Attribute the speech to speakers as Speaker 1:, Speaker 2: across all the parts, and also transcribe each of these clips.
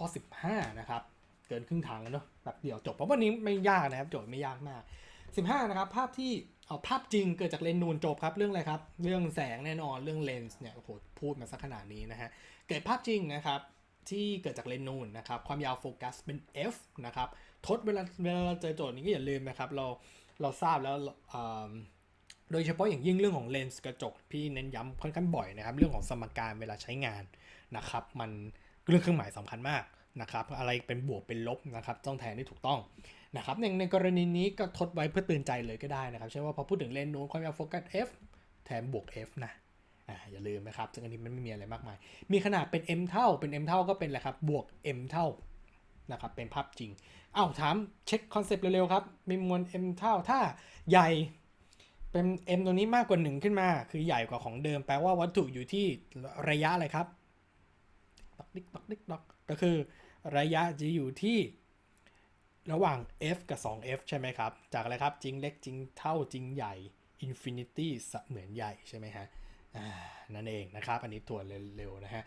Speaker 1: ข้อ 15 นะครับ เกินครึ่งทางแล้วเนาะแบบเดียวจบเพราะวันนี้ไม่ยากนะครับโจทย์ไม่ยากมาก 15 นะครับ ภาพที่เอาภาพจริงเกิดจากเลนส์นูนจบครับเรื่องอะไรครับ เรื่องแสงแน่นอนเรื่องเลนส์เนี่ยโอ้โหพูดมาสักขนาดนี้นะฮะเกิดภาพจริงนะครับที่เกิดจากเลนส์นูนนะครับความยาวโฟกัสเป็น f นะครับทดเวลาเวลาเราเจอโจทย์นี้ก็อย่าลืมนะครับเราเราทราบแล้วโดยเฉพาะอย่างยิ่งเรื่องของเลนส์กระจกพี่เน้นย้ำค่อนข้างบ่อยนะครับ เรื่องของสมการเวลาใช้งานนะครับ มัน เรื่องเครื่องหมายสำคัญมากนะครับอะไรเป็นบวกเป็นลบนะครับต้องแทนที่ถูกต้องนะครับในในกรณีนี้ก็ทดไว้เพื่อเตือนใจเลยก็ได้นะครับเช่นว่าพอพูดถึงเลนส์นู้นความยาวโฟกัส f แทนบวก f นะอ่าอย่าลืมนะครับ ซึ่งอันนี้มันไม่มีอะไรมากมาย มีขนาดเป็น m เท่า เป็น m เท่าก็เป็นอะไรครับ บวก m เท่า นะครับ เป็นภาพจริงอ้าวถามเช็คคอนเซปต์เร็วๆครับ มีมวล m เท่า ถ้าใหญ่ เป็น m ตัวนี้มากกว่า 1 ขึ้นมา คือใหญ่กว่าของเดิม แปลว่าวัตถุอยู่ที่ระยะอะไรครับ ตอกดิกตอกดิกตอกก็คือระยะจะอยู่ที่ระหว่าง f กับ 2f ใช่ไหมครับ จากอะไรครับจริงเล็กจริงเท่าจริงใหญ่ infinity เสมือนใหญ่ใช่ไหมฮะนั่นเองนะครับ อันนี้ตรวจเร็วๆนะฮะ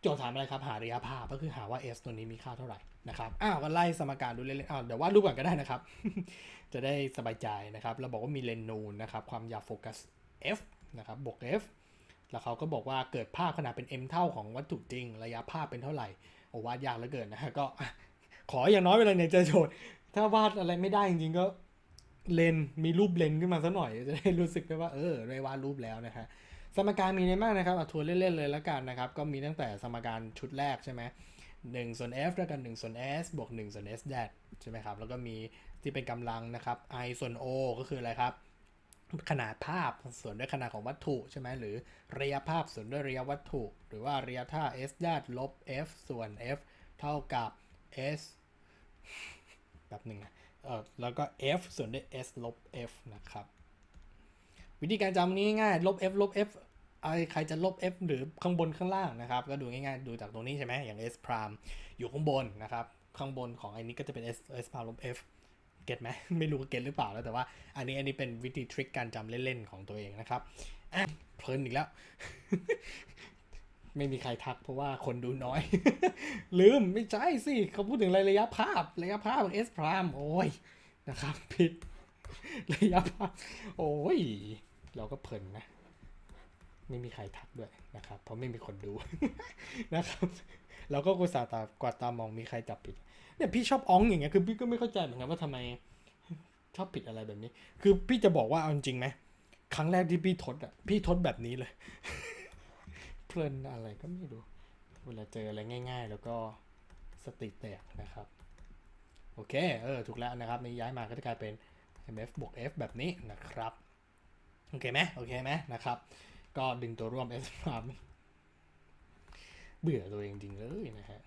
Speaker 1: โจทย์ถามอะไรครับ หาระยะภาพก็คือหาว่า s ตัวนี้มีค่าเท่าไหร่นะครับอ้าวก็ไล่สมการดูเล่นๆอ้าวเดี๋ยววาดรูปก่อนก็ได้นะครับ จะได้สบายใจนะครับ เราบอกว่ามีเลนส์นูนนะครับ ความยาวโฟกัส f นะครับบวก f แล้วเขาก็บอกว่าเกิดภาพขนาดเป็น m เท่าของวัตถุจริง ระยะภาพเป็นเท่าไหร่โอ้วาดยากเหลือเกินนะฮะก็ขออย่างน้อยเวลาเนี่ยเจอโจทย์ ถ้าวาดอะไรไม่ได้จริงๆก็เลนมีรูปเลนขึ้นมาสักหน่อย จะได้รู้สึกได้ว่าเออได้วาดรูปแล้วนะฮะสมการมีอะไรมากนะครับเอาทวนเล่นๆเลยแล้วกันนะครับ ก็มีตั้งแต่สมการชุดแรกใช่ไหม1ส่วน f แล้วกัน1ส่วน s บวก1ส่วน s d a t ใช่ไหมครับแล้วก็มีที่เป็นกำลังนะครับ i ส่วน o ก็คืออะไรครับ ขนาดภาพส่วนด้วยขนาดของวัตถุใช่ไหมหรือระยะภาพส่วนด้วยระยะวัตถุ หรือว่าระยะท่า s d a t ลบ f ส่วน f เท่ากับ s แบบหนึ่งนะเออแล้วก็ f ส่วนด้วย s ลบ f นะครับ วิธีการจำนี้ง่ายลบ f ลบ f ไอใครจะลบ f หรือข้างบนข้างล่างนะครับ ก็ดูง่ายๆ ดูจากตรงนี้ใช่ไหมอย่าง s prime อยู่ข้างบนนะครับ ข้างบนของไอ้นี้ก็จะเป็น s s prime ลบ f เก็ตไหมไม่รู้เก็ตหรือเปล่าแล้วแต่ว่าอันนี้อันนี้เป็นวิธีทริคการจำเล่นๆของตัวเองนะครับอะเพลินอีกแล้ว ไม่มีใครทักเพราะว่าคนดูน้อย ลืมไม่ใช่สิเขาพูดถึงระยะภาพระยะภาพของ S prime โอ้ยนะครับผิดระยะภาพโอ้ย เราก็เพลินนะ ไม่มีใครทักด้วยนะครับ เพราะไม่มีคนดูนะครับเราก็กุศาตากวาดตามองมีใครจับผิดเนี่ยพี่ชอบอ้องอย่างเงี้ยคือพี่ก็ไม่เข้าใจเหมือนกันว่าทำไมชอบผิดอะไรแบบนี้ คือพี่จะบอกว่าเอาจริงไหมครั้งแรกที่พี่ทดอะพี่ทดแบบนี้เลย เพลินอะไรก็ไม่รู้เวลาเจออะไรง่าย ๆ แล้วก็สติแตกนะครับ โอเคเออถูกแล้วนะครับนี่ย้ายมาก็จะกลายเป็น mf บวก f แบบนี้นะครับ โอเคไหมโอเคไหมนะครับ ก็ดึงตัวร่วม s พรามเบื่อตัวเองจริงเลยนะฮะ